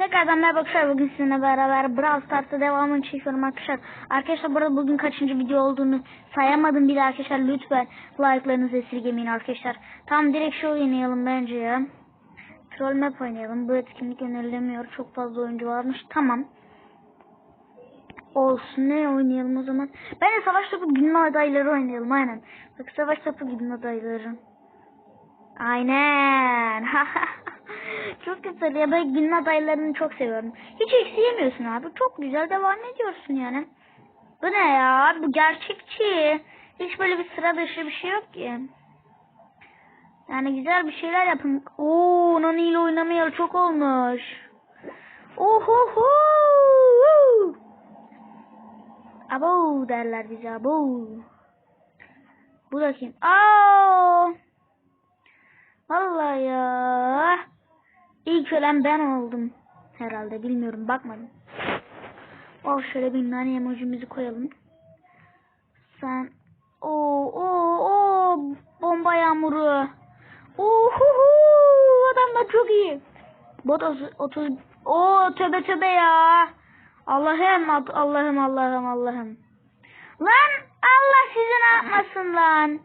Tekrardan merhaba arkadaşlar bugün sizinle beraber Brawl Stars'ta devamını çekiyorum arkadaşlar. Arkadaşlar burada bugün kaçıncı video olduğunu sayamadım bile arkadaşlar lütfen like'larınızı esirgemeyin arkadaşlar. Tam direkt şu oynayalım bence ya. Troll map oynayalım. Bu etkinlik önerilemiyor. Çok fazla oyuncu varmış. Tamam. Olsun ne oynayalım o zaman. Bence savaş topu günün adayları oynayalım aynen. Bak savaş topu günün adayları. Aynen. çok güzel ya ben günün adaylarını çok seviyorum. Hiç eksiyemiyorsun abi. Çok güzel devam ediyorsun yani. Bu ne ya? Bu gerçekçi. Hiç böyle bir sıra dışı bir şey yok ki. Yani güzel bir şeyler yapın. Oo, Nani ile oynamayalı çok olmuş. Ohoho. Abo derler bize abo. Bu da kim? Aa! Vallahi ya. İlk ölen ben oldum. Herhalde bilmiyorum bakmadım. Oh şöyle bir nane emojimizi koyalım. Sen o o o bomba yağmuru. Ohuhu adam da çok iyi. Bot 30 o töbe töbe ya. Allah'ım Allah'ım Allah'ım Allah'ım. Lan Allah sizi ne yapmasın lan.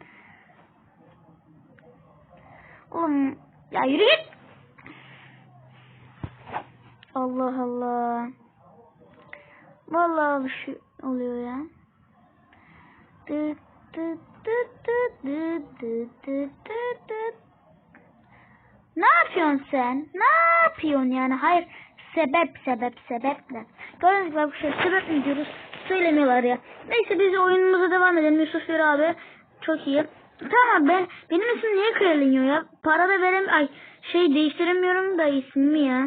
Oğlum ya yürü git. Allah Allah. Vallahi bir şey oluyor ya. Ne yapıyorsun sen? Ne yapıyorsun yani? Hayır. Sebep sebep sebeple. Gördüğünüz gibi bir şey sebep mi diyoruz? Söylemiyorlar ya. Neyse biz oyunumuza devam edelim. Yusuf Yürü abi. Çok iyi. Tamam ben benim isim niye Kralınyo ya? Para da verem ay şey değiştiremiyorum da ismimi ya.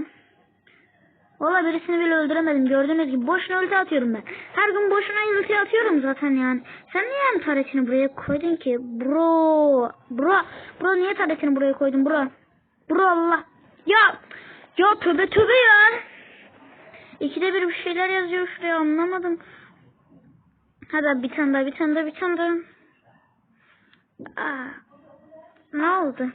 Valla birisini bile öldüremedim. Gördüğünüz gibi boşuna ulti atıyorum ben. Her gün boşuna ulti atıyorum zaten yani. Sen niye yani taretini buraya koydun ki? Bro. Bro. Bro niye taretini buraya koydun bro? Bro Allah. Ya. Ya tövbe tövbe ya. İkide bir bir şeyler yazıyor şuraya anlamadım. Hadi bir tane daha bir tane daha bir tane daha. Aa, ne oldu?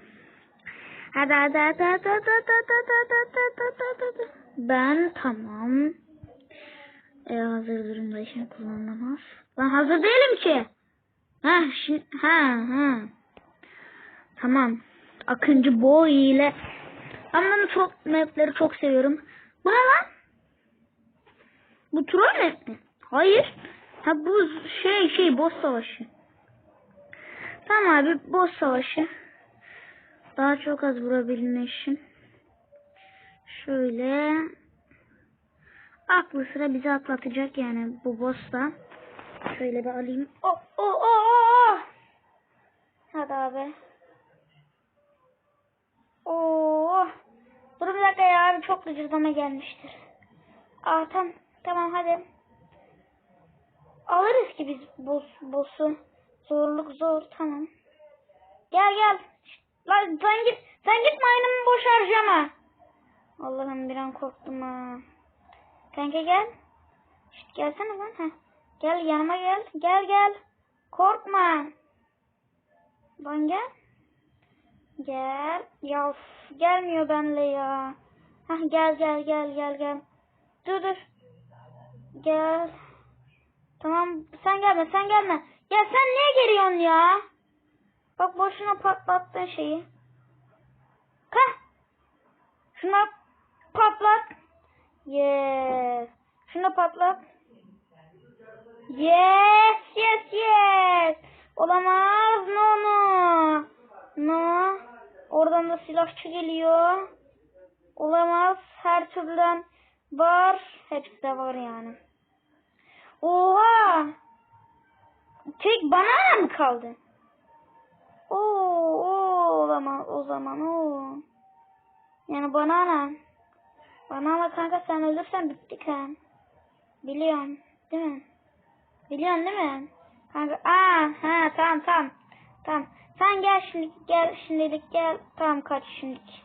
Hadi hadi hadi hadi hadi hadi hadi hadi hadi hadi hadi Ben tamam. E, hazır durumda işini kullanılamaz. Ben hazır değilim ki. Ha şimdi ha ha. Tamam. Akıncı boy ile ben bunu çok mapleri çok seviyorum. Bu ne lan? Bu troll map mi? Hayır. Ha bu şey şey boss savaşı. Tamam abi boss savaşı. Daha çok az vurabilme için. Şöyle. Aklı sıra bizi atlatacak yani bu boss'ta. Şöyle bir alayım. Oh oh oh oh. Hadi abi. Oh. Dur bir dakika ya abi çok gıcırdama gelmiştir. Aa tamam. Tamam hadi. Alırız ki biz boss, boss'u. Zorluk zor tamam. Gel gel. Lan sen git. Sen git mayınımı boş harcama. Allah'ım bir an korktum ha. Kanka gel. Şişt, gelsene lan. Heh. Gel yanıma gel. Gel gel. Korkma. Lan gel. Gel. Ya of, gelmiyor benle ya. Hah gel gel gel gel gel. Dur dur. Gel. Tamam sen gelme sen gelme. Ya sen niye geliyorsun ya? Bak boşuna patlattın şeyi. Kah. Şuna patlat. Yes. Şuna patlat. Yes yes yes. Olamaz no no. No. Oradan da silahçı geliyor. Olamaz. Her türden var. Hepsi de var yani. Oha. Tek bana mı kaldı? Oo, oo, o zaman o zaman o. Yani banana. Banana kanka sen ölürsen bittik ha. Biliyorsun değil mi? Biliyorsun değil mi? Kanka aa ha tamam tamam. Tamam. Sen gel şimdi gel şimdilik gel. Tamam kaç şimdilik.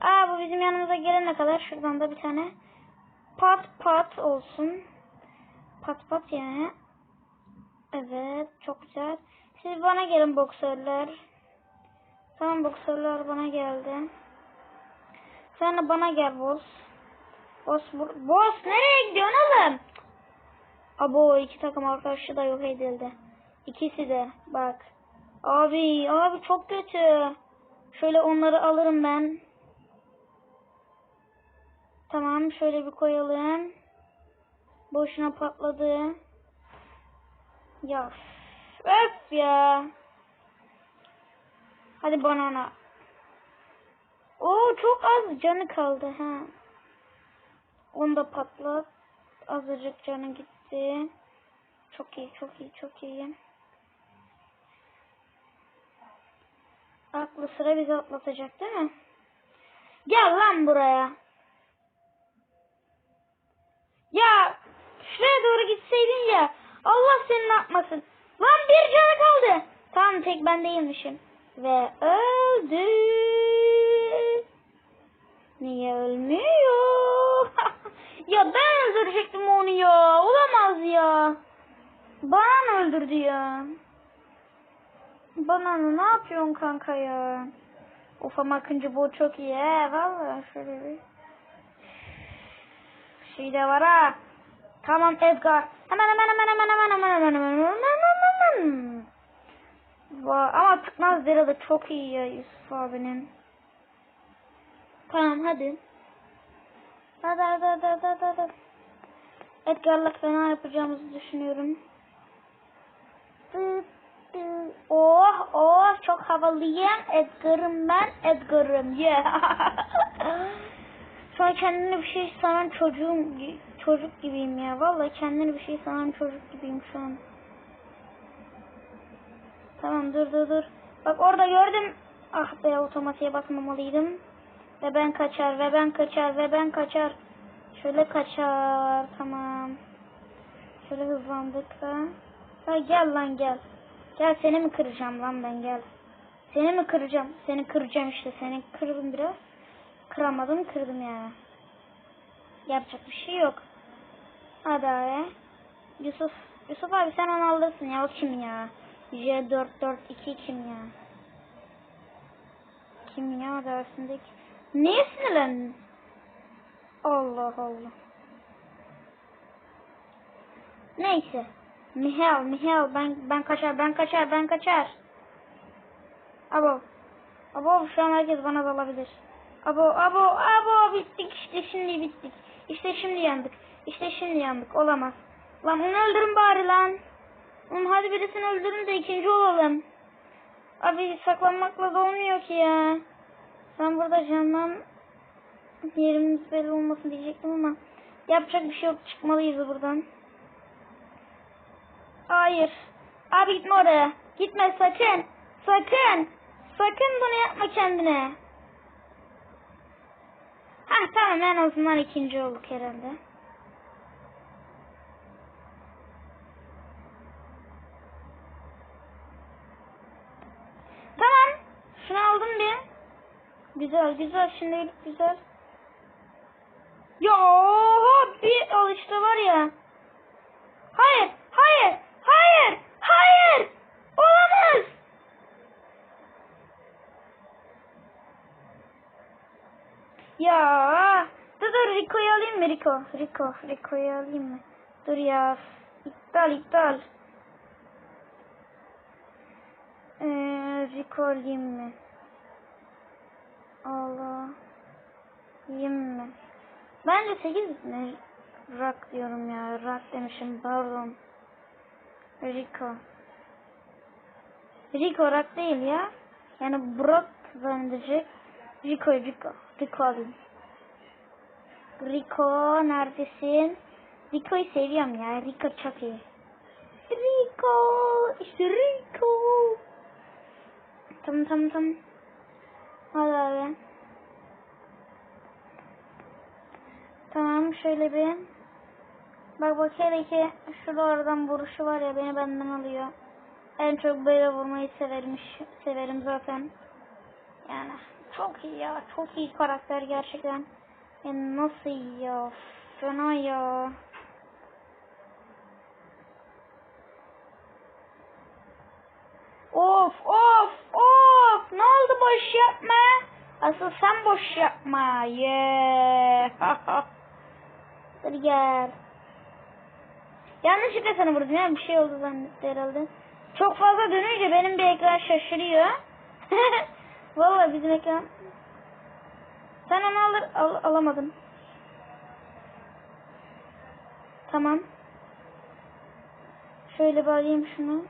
Aa bu bizim yanımıza gelene kadar şuradan da bir tane pat pat olsun. Pat pat yani. Evet çok güzel. Siz bana gelin boksörler. Tamam boksörler bana geldi. Sen de bana gel boss. Boss, boss nereye gidiyorsun oğlum? Abo iki takım arkadaşı da yok edildi. İkisi de bak. Abi abi çok kötü. Şöyle onları alırım ben. Tamam şöyle bir koyalım. Boşuna patladı. Ya öf ya. Hadi banana. Oo çok az canı kaldı ha. Onu da patlat. Azıcık canı gitti. Çok iyi, çok iyi, çok iyi. Aklı sıra bizi atlatacak değil mi? Gel lan buraya. Ya şuraya doğru gitseydin ya. Allah seni ne yapmasın. Lan bir canı kaldı. Tamam tek ben değilmişim. Ve öldü. Niye ölmüyor? ya ben öldürecektim onu ya. Olamaz ya. Bana öldürdü ya? Bana ne yapıyorsun kanka ya? Of ama bu çok iyi he. Valla şöyle bir şey de var ha. Tamam Edgar. Hemen hemen hemen hemen hemen hemen hemen hemen hemen hemen hemen. Ama tıknaz deri de çok iyi ya Yusuf abinin. Tamam hadi. Hadi hadi hadi hadi hadi. Edgar'la fena yapacağımızı düşünüyorum. Oh oh çok havalıyım. Edgar'ım ben. Edgar'ım. Yeah. An kendini bir şey sanan çocuğum çocuk gibiyim ya. Vallahi kendini bir şey sanan çocuk gibiyim şu an. Tamam dur dur dur. Bak orada gördüm. Ah be otomatiğe basmamalıydım. Ve ben kaçar ve ben kaçar ve ben kaçar. Şöyle kaçar. Tamam. Şöyle hızlandık da. Ha gel lan gel. Gel seni mi kıracağım lan ben gel. Seni mi kıracağım? Seni kıracağım işte. Seni kırdım biraz. Kıramadım kırdım yani. Yapacak bir şey yok. Hadi abi. Yusuf. Yusuf abi sen onu alırsın ya. O kim ya? J442 kim ya? Kim ya dersindeki? Niye sinirlendin? Allah Allah. Neyse. Mihail, Mihail ben ben kaçar, ben kaçar, ben kaçar. Abo. Abo şu an herkes bana dalabilir. Abo, abo, abo bittik işte şimdi bittik. İşte şimdi yandık. İşte şimdi yandık. Olamaz. Lan onu öldürün bari lan. Oğlum hadi birisini öldürün de ikinci olalım. Abi saklanmakla da olmuyor ki ya. Ben burada candan yerimiz belli olmasın diyecektim ama yapacak bir şey yok. Çıkmalıyız buradan. Hayır. Abi gitme oraya. Gitme sakın. Sakın. Sakın bunu yapma kendine. Hah tamam en azından ikinci olduk herhalde. Tamam. Şunu aldım bir. Güzel güzel şimdi güzel. Ya bir al işte var ya. Hayır hayır hayır hayır olamaz. Ya dur dur Rico'yu alayım mı Rico? Rico Rico'yu alayım mı? Dur ya iptal iptal. Ee, Rico alayım mı? Yiyeyim mi? Bence 8 mi? Rock diyorum ya. Rock demişim pardon. Rico. Rico Rock değil ya. Yani Brock zannedecek. Rico Rico. Rico alayım. Rico neredesin? Rico'yu seviyorum ya. Rico çok iyi. Rico. İşte Rico. Tamam tamam tamam. Abi. Tamam şöyle bir. Bak bak hele ki şurada oradan vuruşu var ya beni benden alıyor. En çok böyle vurmayı severim, severim zaten. Yani çok iyi ya. Çok iyi karakter gerçekten. Yani nasıl iyi ya. Fena ya. Of of of. Ne oldu boş yapma. Asıl sen boş yapma. Yeah. Hadi gel. Yanlışlıkla sana vurdum ya. Bir şey oldu zannetti herhalde. Çok fazla dönünce benim bir ekran şaşırıyor. Vallahi bizim ekran. Sen onu alır, al, alamadın. Tamam. Şöyle bağlayayım şunu.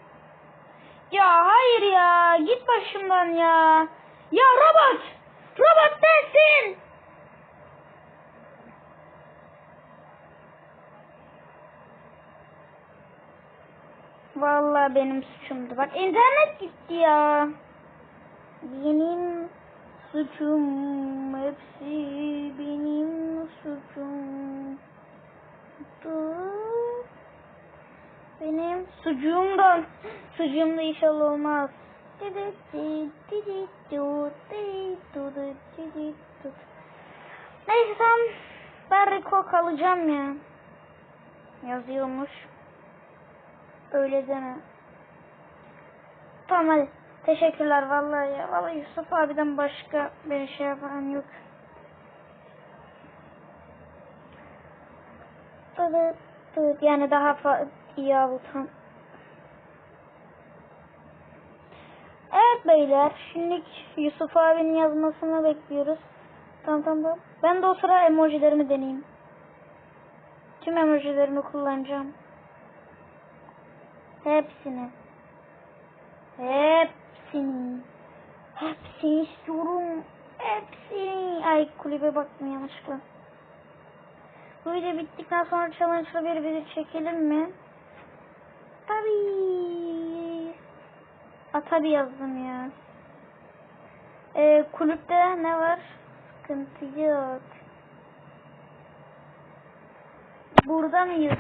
Ya hayır ya. Git başımdan ya. Ya robot. Robot sensin. Vallahi benim suçumdu. Bak internet gitti ya. Benim suçum hepsi benim suçum. Benim sucuğumdan. Sucuğumda inşallah olmaz. Neyse tamam. Ben Rico kalacağım ya. Yazıyormuş. Öyle deme. Tamam hadi. Teşekkürler vallahi ya. Vallahi Yusuf abiden başka bir şey yapan yok. Yani daha iyi avutan. Evet beyler. Şimdi Yusuf abinin yazmasını bekliyoruz. Tamam tamam. Ben de o sıra emojilerimi deneyeyim. Tüm emojilerimi kullanacağım. Hepsini. Hepsini. Hepsini istiyorum. Hepsini. Ay kulübe baktım yanlışlıkla. Bu video bittikten sonra challenge'la bir video çekelim mi? Tabii. A tabii yazdım ya. Ee, kulüpte ne var? Sıkıntı yok. Burada mıyız?